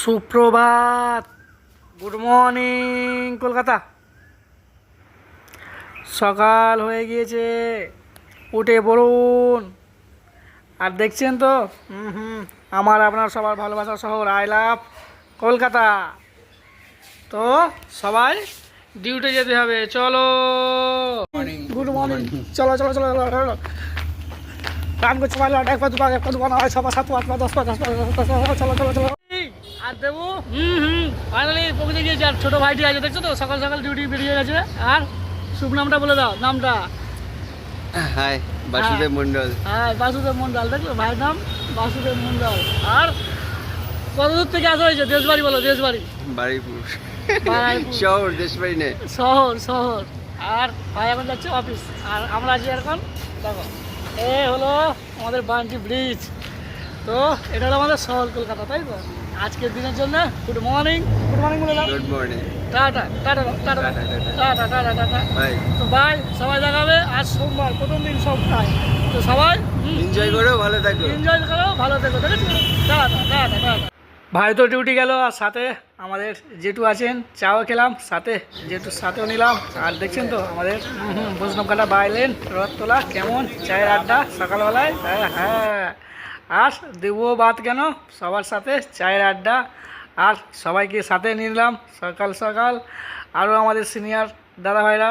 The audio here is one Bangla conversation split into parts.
সুপ্রভাত। Good morning Kolkata. সকাল হয়ে গিয়েছে। উঠে পড়ুন। আর দেখছেন তো? হুম হুম, আমার আপনার সবার ভালোবাসা শহর আই লাভ কলকাতা। তো সবাই ডিউটি যেতে হবে, চলো। গুড মর্নিং চলো চলো চলো চলো রান করছে ভালো এক পা, দু পা, এক পা নয় ছ সাত পা, আট দশ পা দশ পা দশ পা, চলো চলো চলো। আর দেবো? হুম হুম ফাইনালি পৌঁছে গিয়েছে আর ছোটো ভাইটি আছে দেখছ তো? সকাল সকাল ডিউটি বেরিয়ে গেছে। আর শুভ নামটা বলে দাও নামটা? হাই বাসুদেব মন্ডল হ্যাঁ বাসুদেব মন্ডল দেখল ভাইয়ের নাম বাসুদেব মন্ডল আর কত দূর থেকে আসা হয়েছে? দেশবাড়ি বলো দেশবাড়ি। বাড়িপুর। শহর দেশবাড়ি নেই শহর শহর। আর ভাই এখন যাচ্ছে অফিস আর আমরা আছি এখন দেখো এ হলো আমাদের বান্টি ব্রিজ তো এটা হলো আমাদের শহর কলকাতা তাই তো? আজকের দিনের জন্য গুড মর্নিং গুড মর্নিং বলে দাও। Good morning tata tata tata tata, tata. Tata. ভাই তো বাই সবাই দেখাবে। আজ সোমবার প্রথম দিন সপ্তাহে। তো সবাই এনজয় করো ভালো থাকো। এনজয় করো ভালো থেকো টাটা টাটা টাটা। ভাই তো ডিউটি গেল আর সাথে আমাদের জেঠু আছেন। চাও খেলাম সাথে জেঠুর সাথেও নিলাম। আর দেখছেন তো আমাদের বৈষ্ণব কাটা বাইলেন। রথ তোলা কেমন? চায়ের আড্ডা সকালবেলায়। হ্যাঁ হ্যাঁ। আর দেবো বাদ কেন? সবার সাথে চায়ের আড্ডা। আর সবাইকে সাথে নিলাম সকাল সকাল। আরও আমাদের সিনিয়র দাদা ভাইরা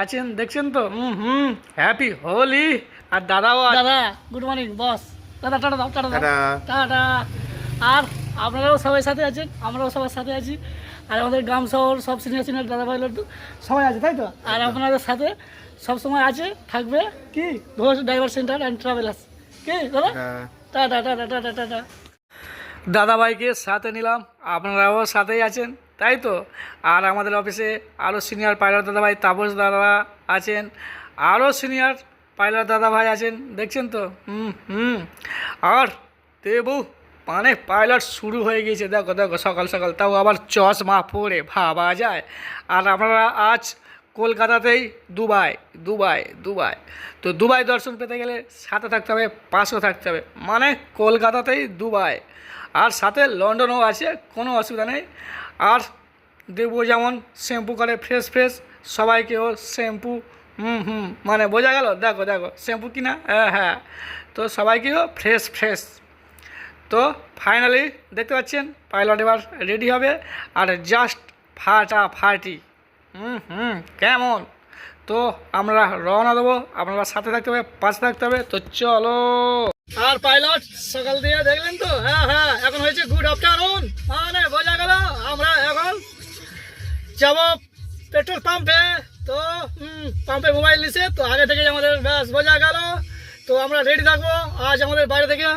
আছেন দেখছেন তো? হুম হুম হ্যাপি হোলি। আর দাদাও দাদা গুড মর্নিং বস দাদা টাটা দাও টাটা দাও। টাটা। আর আপনারাও সবাই সাথে আছেন আমরাও সবার সাথে আছি। আর আমাদের গ্রাম শহর সব সিনিয়র সিনিয়র দাদা ভাই লড্ডু সবাই আছে তাই তো? আর আপনাদের সাথে সব সময় আছে থাকবে কি? Ghosh driver centre and travellers. কি দাদা? দাদাভাইকে সাথে নিলাম। আপনারাও সাথেই আছেন, তাই তো? আর আমাদের অফিসে আরও সিনিয়র পাইলট দাদাভাই তাপস দাদা আছেন আরও সিনিয়র পাইলট দাদাভাই আছেন, দেখছেন তো? হুম হুম। আর দেবু মানে পাইলট শুরু হয়ে গিয়েছে। দেখো দেখো, সকাল সকাল, তাও আবার চশমা পরে ভাবা যায়। আর আপনারা আজ কলকাতাতেই দুবাই দুবাই দুবাই। তো দুবাই দর্শন পেতে গেলে সাথে থাকতে হবে, পাশেও থাকতে হবে। মানে কলকাতাতেই দুবাই। আর সাথে লন্ডনও আছে, কোনো অসুবিধা নেই। আর দেবো যেমন শ্যাম্পু করে ফ্রেশ ফ্রেশ, সবাইকেও শ্যাম্পু, হুম হুম মানে বোঝা গেল? দেখো দেখো, শ্যাম্পু কিনা? হ্যাঁ হ্যাঁ। তো সবাইকেও ফ্রেশ ফ্রেশ। তো ফাইনালি দেখতে পাচ্ছেন, পাইলট এবার রেডি হবে। আর জাস্ট ফাটাফাটি। হুম হুম, কেমন? তো আমরা রওনা দেবো, আপনারা সাথে থাকতে হবে, পাশে থাকতে হবে, তো চলো। আর পাইলট, সকাল দিয়ে দেখলেন তো? হ্যাঁ হ্যাঁ এখন হয়েছে গুড আফটারনুন মানে বোঝা গেল, আমরা এখন যাব পেট্রোল পাম্পে। তো পাম্পে মোবাইল নিছে, তো আগে থেকে আমাদের ব্যাস বোঝা গেল। তো আমরা রেডি থাকব, আজ আমাদের বাইরে থেকে।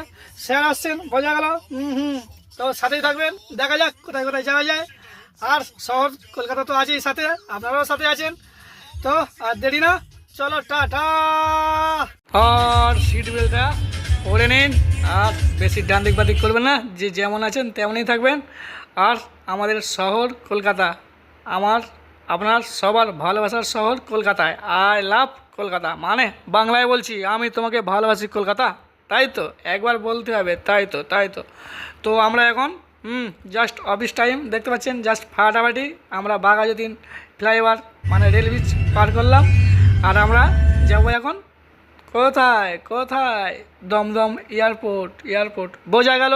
স্যার আসছেন, বোঝা গেল। হুম হুম, তো সাথেই থাকবেন। দেখা যাক কোথায় কোথায় যাওয়া যায়। আর শহর কলকাতা তো আছেই সাথে, আপনারাও সাথে আছেন। তো, আর দেরি না, চলো, টাটা। আর সিট বেল্টটা পরে নিন, আর বেশি ডান দিক বাদিক করবেন না, যে যেমন আছেন তেমনই থাকবেন। আর আমাদের শহর কলকাতা, আমার, আপনার সবার ভালোবাসার শহর কলকাতায় আই লাভ কলকাতা। মানে বাংলায় বলছি, আমি তোমাকে ভালোবাসি কলকাতা। তাই তো, একবার বলতে হবে, তাই তো তাই তো। তো আমরা এখন হুম জাস্ট অফিস টাইম দেখতে পাচ্ছেন জাস্ট ফাটাফাটি আমরা বাঘাযতীন ফ্লাইওভার মানে রেল ব্রিজ পার করলাম। আর আমরা যাব এখন কোথায়? কোথায়? দমদম এয়ারপোর্ট এয়ারপোর্ট বোঝা গেল।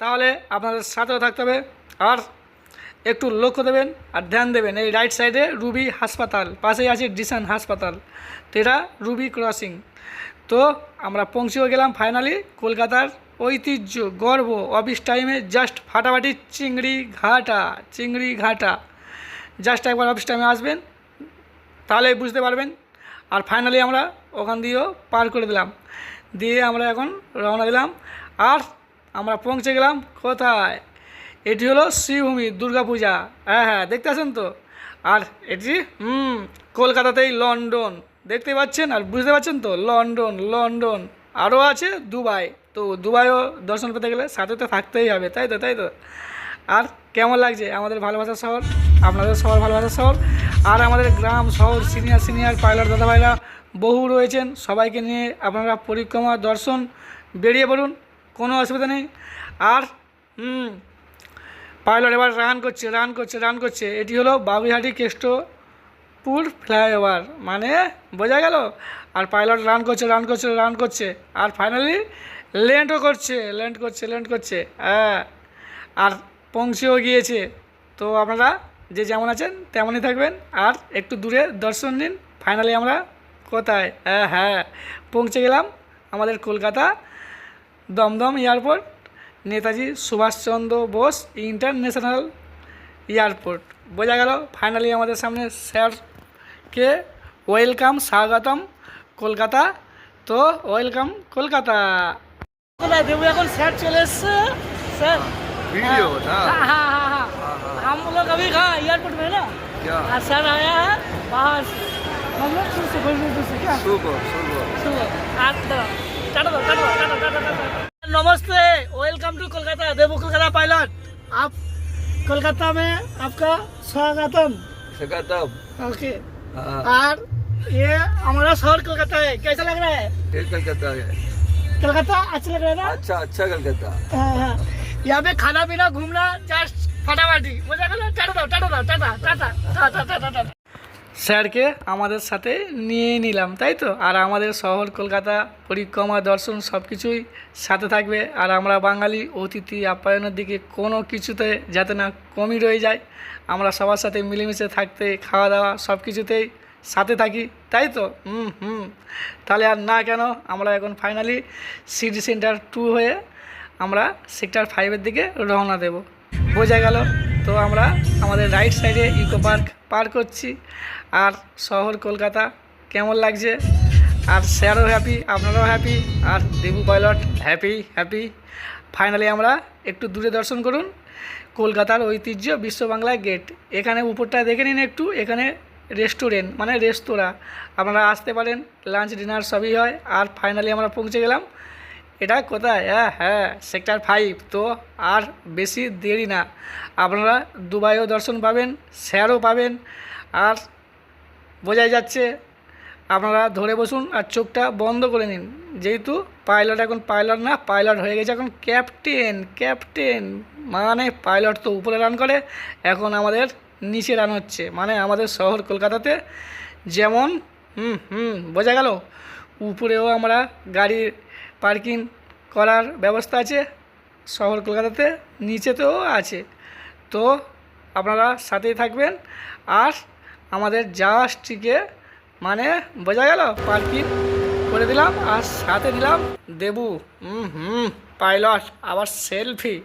তাহলে আপনাদের সাথেও থাকতে হবে। আর একটু লক্ষ্য দেবেন আর ধ্যান দেবেন, এই রাইট সাইডে রুবি হাসপাতাল, পাশেই আছে ডিসান হাসপাতাল। তো এটা রুবি ক্রসিং তো আমরা পৌঁছেও গেলাম ফাইনালি কলকাতার ঐতিহ্য, গর্ব, অফিস টাইমে জাস্ট ফাটাফাটি চিংড়ি ঘাটা চিংড়ি ঘাটা। জাস্ট একবার অফিস টাইমে আসবেন তাহলে বুঝতে পারবেন। আর ফাইনালি আমরা ওখান দিয়েও পার করে দিলাম। দিয়ে আমরা এখন রওনা দিলাম। আর আমরা পৌঁছে গেলাম কোথায়? এটি হলো শ্রীভূমি দুর্গাপূজা হ্যাঁ হ্যাঁ দেখতে আছেন তো? আর এটি, হুম, কলকাতাতেই লন্ডন। দেখতে পাচ্ছেন? আর বুঝতে পারছেন তো? London London. আরও আছে দুবাই। তো দুবাইও দর্শন পেতে গেলে সাথে তো থাকতেই হবে, তাই তো তাই তো? আর কেমন লাগছে আমাদের ভালোবাসার শহর? আপনাদের সবার ভালোবাসার শহর? আর আমাদের গ্রাম, শহর সিনিয়র সিনিয়র পাইলট দাদা ভাইরা, বহু রয়েছেন, সবাইকে নিয়ে আপনারা পরিক্রমা, দর্শন, বেরিয়ে পড়ুন, কোনো অসুবিধা নেই। আর পাইলট এবার রান করছে রান করছে রান করছে। এটি হলো বাবুইহাটি কেষ্টপুর ফ্লাইওভার মানে বোঝা গেল? আর পাইলট রান করছে রান করছে রান করছে। আর ফাইনালি ল্যান্ডও করছে ল্যান্ড করছে ল্যান্ড করছে হ্যাঁ। আর পৌঁছেও গিয়েছে। তো আপনারা যে যেমন আছেন, তেমনই থাকবেন। আর একটু দূরে দর্শন নিন। ফাইনালি আমরা কোথায়? হ্যাঁ হ্যাঁ। পৌঁছে গেলাম আমাদের Kolkata Dum Dum airport. Netaji Subhash Chandra Bose international airport. বোঝা গেল ফাইনালি আমাদের সামনে স্যারকে ওয়েলকাম স্বাগতম, কলকাতা। তো ওয়েলকাম কলকাতা। দেবো এখন স্যার চলে এসছে স্যার वीडियो था हाँ हाँ हाँ हाँ हम लोग अभी कहाँ एयरपोर्ट में है ना क्या हाँ सर आया है बाहर से हम लोग फिर से फिर से- फिर से क्या सुपर सुपर सुनो हाथ दो टाटा दो टाटा दो टाटा टाटा टाटा नमस्ते वेलकम टू कोलकाता देवो कोलकाता पायलट आप कोलकाता में आपका स्वागतम सकतब ओके हाँ और ये हमारा शहर कोलकाता है कैसा लग रहा है ये कलकत्ता है कोलकाता अच्छा लग रहा है ना अच्छा अच्छा कलकत्ता हाँ, हाँ। यहाँ पे खाना पीना घूमना जस्ट फटाफटी मजा करो टाटा दो टाटा दो टाटा टाटा टाटा टाटा टाटा স্যারকে আমাদের সাথে নিয়ে নিলাম তাই তো আর আমাদের শহর কলকাতা পরিক্রমা দর্শন সব কিছুই সাথে থাকবে আর আমরা বাঙালি অতিথি আপ্যায়নের দিকে কোনো কিছুতে যাতে না কমই রয়ে যায় আমরা সবার সাথে মিলেমিশে থাকতে খাওয়া দাওয়া সব কিছুতেই সাথে থাকি, তাই তো? হুম হুম। তাহলে আর না কেন, আমরা এখন ফাইনালি সিটি সেন্টার টু হয়ে আমরা সেক্টর ফাইভের দিকে রওনা দেব। বোঝা গেল? তো আমরা আমাদের রাইট সাইডে ইকো পার্ক পার করছি। আর শহর কলকাতা কেমন লাগছে? আর স্যারও হ্যাপি আপনারাও হ্যাপি আর Debu pilot happy happy finally আমরা একটু দূরে দর্শন করুন। কলকাতার ঐতিহ্য বিশ্ব বাংলা গেট এখানে উপরটা দেখে নিন একটু, এখানে রেস্টুরেন্ট মানে রেস্তোরাঁ। আপনারা আসতে পারেন, লাঞ্চ, ডিনার সবই হয়, আর ফাইনালি আমরা পৌঁছে গেলাম। এটা কোথায়? হ্যাঁ হ্যাঁ সেক্টর ফাইভ তো আর বেশি দেরি না। আপনারা দুবাইও দর্শন পাবেন, স্যারও পাবেন, আর বোঝাই যাচ্ছে, আপনারা ধরে বসুন আর চোখটা বন্ধ করে নিন। যেহেতু পাইলট এখন পাইলট না পাইলট হয়ে গেছে এখন ক্যাপ্টেন ক্যাপ্টেন মানে পাইলট তো উপরে রান করে, এখন আমাদের নিচে রান হচ্ছে। মানে আমাদের শহর কলকাতাতে যেমন, হুম হুম, বোঝা গেল? উপরেও আমরা গাড়ি পার্কিং করার ব্যবস্থা আছে, শহর কলকাতাতে নিচেতেও আছে। তো আপনারা সাথেই থাকবেন। আর আমাদের জাহাজটিকে মানে বোঝা গেল? পার্কিং করে দিলাম আর সাথে দিলাম দেবু। হুম হুম পাইলট আবার সেলফি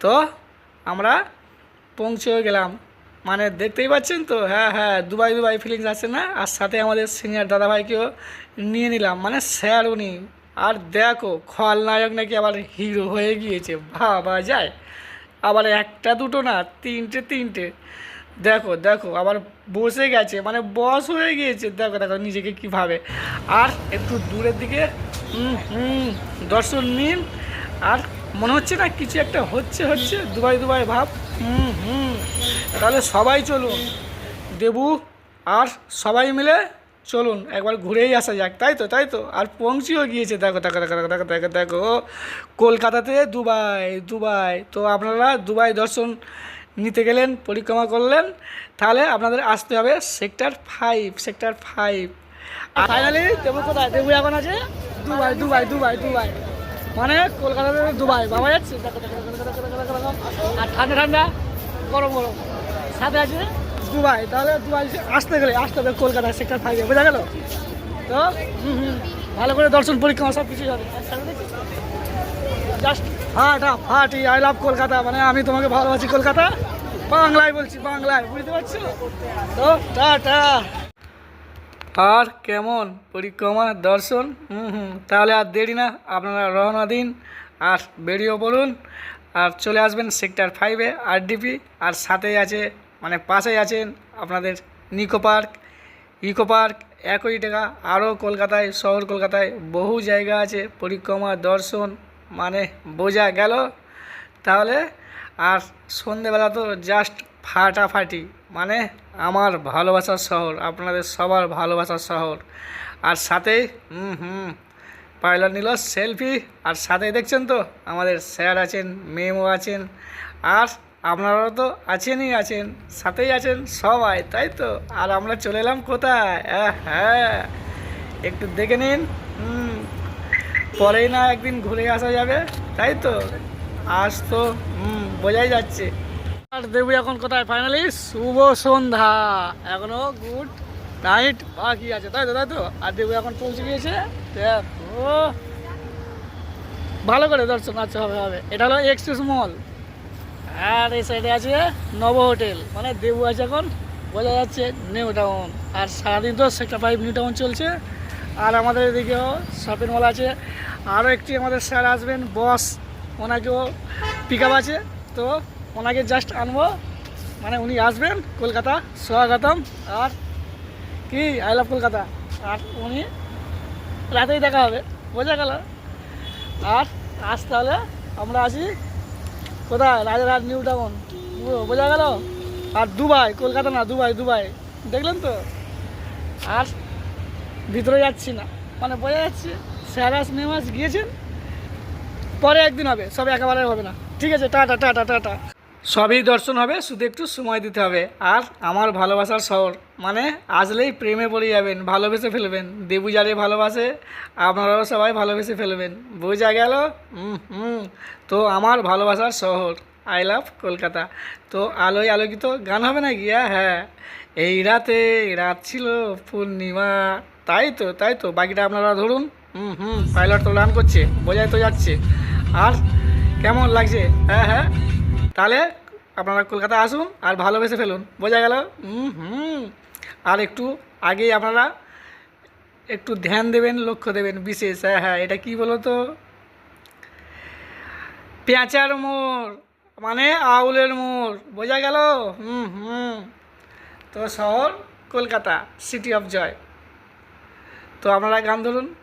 তো আমরা পৌঁছেও গেলাম। মানে দেখতেই পাচ্ছেন তো? হ্যাঁ হ্যাঁ দুবাই দুবাই ফিলিংস আছে না? আর সাথে আমাদের সিনিয়র দাদাভাইকেও নিয়ে নিলাম। মানে স্যার উনি। আর দেখো খলনায়ক নাকি আবার হিরো হয়ে গিয়েছে। ভাবা যায়। আবার একটা দুটো না, তিনটে তিনটে। দেখো দেখো, আবার বসে গেছে। মানে বস হয়ে গিয়েছে। দেখো দেখো, নিজেকে কীভাবে আর একটু দূরের দিকে হুম, দর্শন নিন। আর মনে হচ্ছে না কিছু একটা হচ্ছে হচ্ছে। দুবাই দুবাই ভাব। হুম হুম। তাহলে সবাই চলুন দেবু আর সবাই মিলে চলুন একবার ঘুরেই আসা যাক তাই তো তাই তো আর পৌঁছেও গিয়েছে দেখো দেখো দেখো দেখো দেখো দেখো দেখো কলকাতাতে দুবাই দুবাই তো আপনারা দুবাই দর্শন নিতে গেলেন পরিক্রমা করলেন তাহলে আপনাদের আসতে হবে সেক্টর ফাইভ সেক্টর ফাইভ আর ফাইনালি দেবু কোথায় দেবু এখন আছে দুবাই দুবাই দুবাই দুবাই মানে কলকাতাতে দুবাই বাবা যাচ্ছে আর ঠান্ডা ঠান্ডা গরম গরম সাথে আছে? দুবাই, তাহলে দুবাই আসতে গেলে, আসতে হবে কলকাতা সেক্টর ফাইভে বোঝা গেল? তো? হুম হুম। ভালো করে দর্শন পরীক্ষা সব কিছুই হবে। জাস্ট ফাটা ফাটি আই লাভ কলকাতা মানে আমি তোমাকে ভালোবাসি কলকাতা। বাংলায় বলছি, বাংলায়, বুঝতে পারছ? তো, টাটা। আর কেমন পরিক্রমা দর্শন? হুম হুম, তাহলে আর দেরি না, আপনারা রওনা দিন, আর বেরিয়েও বলুন আর চলে আসবেন সেক্টর ফাইভে, আরডিপি, আর সাথেই আছে মানে পাশেই আছেন আপনাদের নিকো পার্ক। ইকো পার্ক একই টাকা, আরও কলকাতায়, শহর কলকাতায় বহু জায়গা আছে, পরিক্রমা, দর্শন মানে বোঝা গেল। তাহলে, আর সন্ধেবেলা তো জাস্ট ফাটাফাটি মানে আমার ভালোবাসার শহর, আপনাদের সবার ভালোবাসার শহর। আর সাথেই হুম হুম পাইলট নিল, সেলফি। আর সাথেই দেখছেন তো, আমাদের স্যার আছেন মেমও আছেন, আর আপনারাও তো আছেনই আছেন, সাথেই আছেন সবাই, তাই তো? আর আমরা চলে এলাম কোথায়? হ্যাঁ একটু দেখে নিন। পরেই না একদিন ঘুরে আসা যাবে, তাই তো? আজ তো বোঝাই যাচ্ছে। আর দেবু এখন কোথায়? ফাইনালি শুভ সন্ধ্যা। এখনও গুড নাইট বাকি আছে, তাই তো তাই তো? আর দেবু এখন পৌঁছে গিয়েছে? দেখো ভালো করে দর্শন আছে, হবে হবে। এটা হলো এক্সপ্রেস মল আর এই সাইডে আছে নব হোটেল মানে দেবু আছে এখন, বোঝা যাচ্ছে নিউ টাউন আর সারাদিন তো সেক্টর ফাইভ নিউ টাউন চলছে। আর আমাদের এদিকেও শপিং মল আছে। আরও একটি আমাদের স্যার আসবেন বস ওনাকেও পিক আছে। তো ওনাকে জাস্ট আনব। মানে উনি আসবেন, কলকাতা। স্বাগতম। আর কি আই লাভ কলকাতা। আর উনি রাতেই দেখা হবে। বোঝা গেল? আর আজ তাহলে আমরা আছি কোথায়? রাজারহাট নিউ টাউন বোঝা গেল? আর দুবাই, কলকাতা না, দুবাই দুবাই। দেখলেন তো? আর ভিতরে যাচ্ছি না। মানে বোঝা যাচ্ছে স্যারাস নেমাস গিয়েছেন, পরে একদিন হবে, সব একেবারে হবে না। ঠিক আছে, টাটা টাটা টাটা। সবই দর্শন হবে, শুধু একটু সময় দিতে হবে। আর আমার ভালোবাসার শহর মানে আসলেই প্রেমে পড়ে যাবেন, ভালোবেসে ফেলবেন। দেবু যারে ভালোবাসে, আপনারাও সবাই ভালোবেসে ফেলবেন। বোঝা গেল? হুম। তো আমার ভালোবাসার শহর আই লাভ কলকাতা। তো আলোয় আলোকিত গান হবে না গিয়া হ্যাঁ এই রাতে, রাত ছিল পূর্ণিমা। তাই তো তাই তো, বাকিটা আপনারা ধরুন। হুম হুম পাইলট তো রান করছে, বোঝাই তো যাচ্ছে। আর কেমন লাগছে? হ্যাঁ হ্যাঁ। তাহলে আপনারা কলকাতা আসুন আর ভালোবেসে ফেলুন। বোঝা গেল? হুম। আর একটু আগেই আপনারা একটু ধ্যান দেবেন, লক্ষ্য দেবেন বিশেষ। হ্যাঁ হ্যাঁ এটা কি বলো তো পেঁচার মোড় মানে আউলের মোড়। বোঝা গেল? হুম হুম। তো শহর কলকাতা সিটি অফ জয় তো আপনারা গান ধরুন।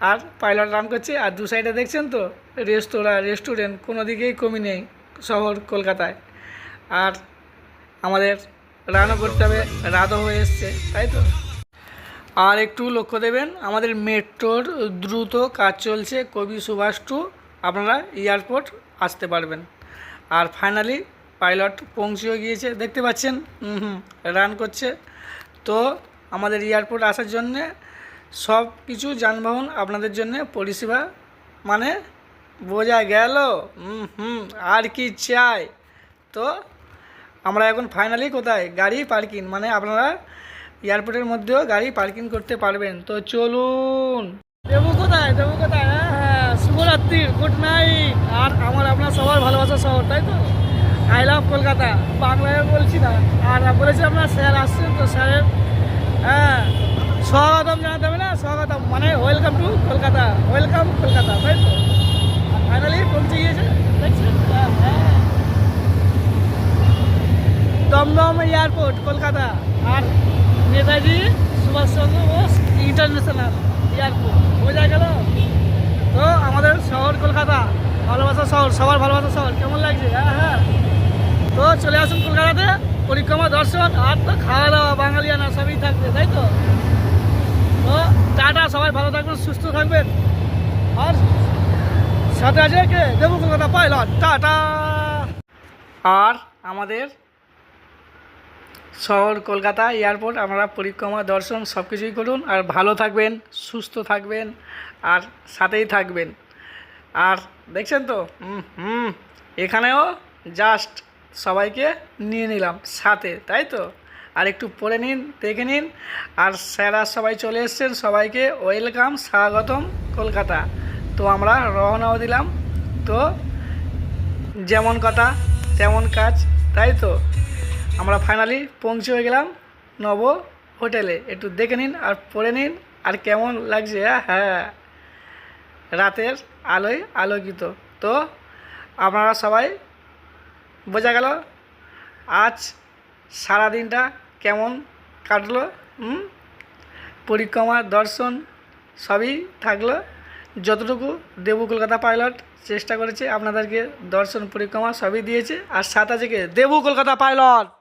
আর পাইলট রান করছে। আর দু সাইডে দেখছেন তো? রেস্তোরাঁ রেস্টুরেন্ট কোনো দিকেই কমি নেই। শহর কলকাতায়। আর আমাদের রানও করতে হবে রাতও হয়ে এসছে, তাই তো? আর একটু লক্ষ্য দেবেন, আমাদের মেট্রোর দ্রুত কাজ চলছে, কবি সুভাষ টু আপনারা এয়ারপোর্ট আসতে পারবেন। আর ফাইনালি পাইলট পৌঁছেও গিয়েছে, দেখতে পাচ্ছেন? হুম হুম রান করছে। তো আমাদের এয়ারপোর্ট আসার জন্যে সব কিছু যানবাহন আপনাদের জন্য পরিষেবা মানে বোঝা গেল? হুম হুম, আর কি চাই? তো আমরা এখন ফাইনালি কোথায়? গাড়ি পার্কিং মানে আপনারা এয়ারপোর্টের মধ্যেও গাড়ি পার্কিং করতে পারবেন। তো চলুন। দেবু কোথায়? দেবু কোথায়? হ্যাঁ হ্যাঁ শুভরাত্রি গুড নাইট আর আমার আপনার সবার ভালোবাসা শহর, তাই তো? I love Kolkata. বাংলায় বলছি না। আর বলেছি আপনার স্যার আসছেন তো স্যারের হ্যাঁ স্বাগতম জানাতে হবে না? স্বাগতম মানে welcome to Kolkata. Welcome Kolkata, তাই তো? ফাইনালি পৌঁছে গিয়েছে। দমদম এয়ারপোর্ট কলকাতা আর নেতাজি সুভাষচন্দ্র বোস ইন্টারন্যাশনাল এয়ারপোর্ট বোঝা গেল তো আমাদের শহর কলকাতা ভালোবাসা শহর সবার ভালোবাসা শহর কেমন লাগছে? হ্যাঁ হ্যাঁ। তো চলে আসুন কলকাতাতে পরিক্রমা দর্শন আর তো খাওয়া দাওয়া বাঙালিয়ানা সবই থাকবে তাই তো? তো টাটা সবাই ভালো থাকবেন সুস্থ থাকবেন। আর সাথে আছে কে দেবু কলকাতা পাইলট টাটা আর আমাদের শহর কলকাতা এয়ারপোর্ট, আমরা পরিক্রমা, দর্শন সব কিছুই করুন। আর ভালো থাকবেন, সুস্থ থাকবেন, আর সাথেই থাকবেন। আর দেখছেন তো? হুম এখানেও জাস্ট সবাইকে নিয়ে নিলাম সাথে, তাই তো? আর একটু পড়ে নিন, দেখে নিন। আর স্যারা সবাই চলে এসছেন, সবাইকে ওয়েলকাম স্বাগতম কলকাতা। তো আমরা রওনাও দিলাম। তো যেমন কথা, তেমন কাজ, তাই তো? আমরা ফাইনালি পৌঁছে হয়ে গেলাম নব হোটেলে। একটু দেখে নিন আর পড়ে নিন আর কেমন লাগছে হ্যাঁ। রাতের আলোয় আলোকিত। তো আপনারা সবাই বোঝা গেল আজ সারা দিনটা কেমন কাটলো, হুম? পরিক্রমা, দর্শন সবই থাকল। যতটুকু দেবু কলকাতা পাইলট চেষ্টা করেছে, আপনাদেরকে দর্শন পরিক্রমা সবই দিয়েছে, আর সাত আজকে দেবু কলকাতা পাইলট!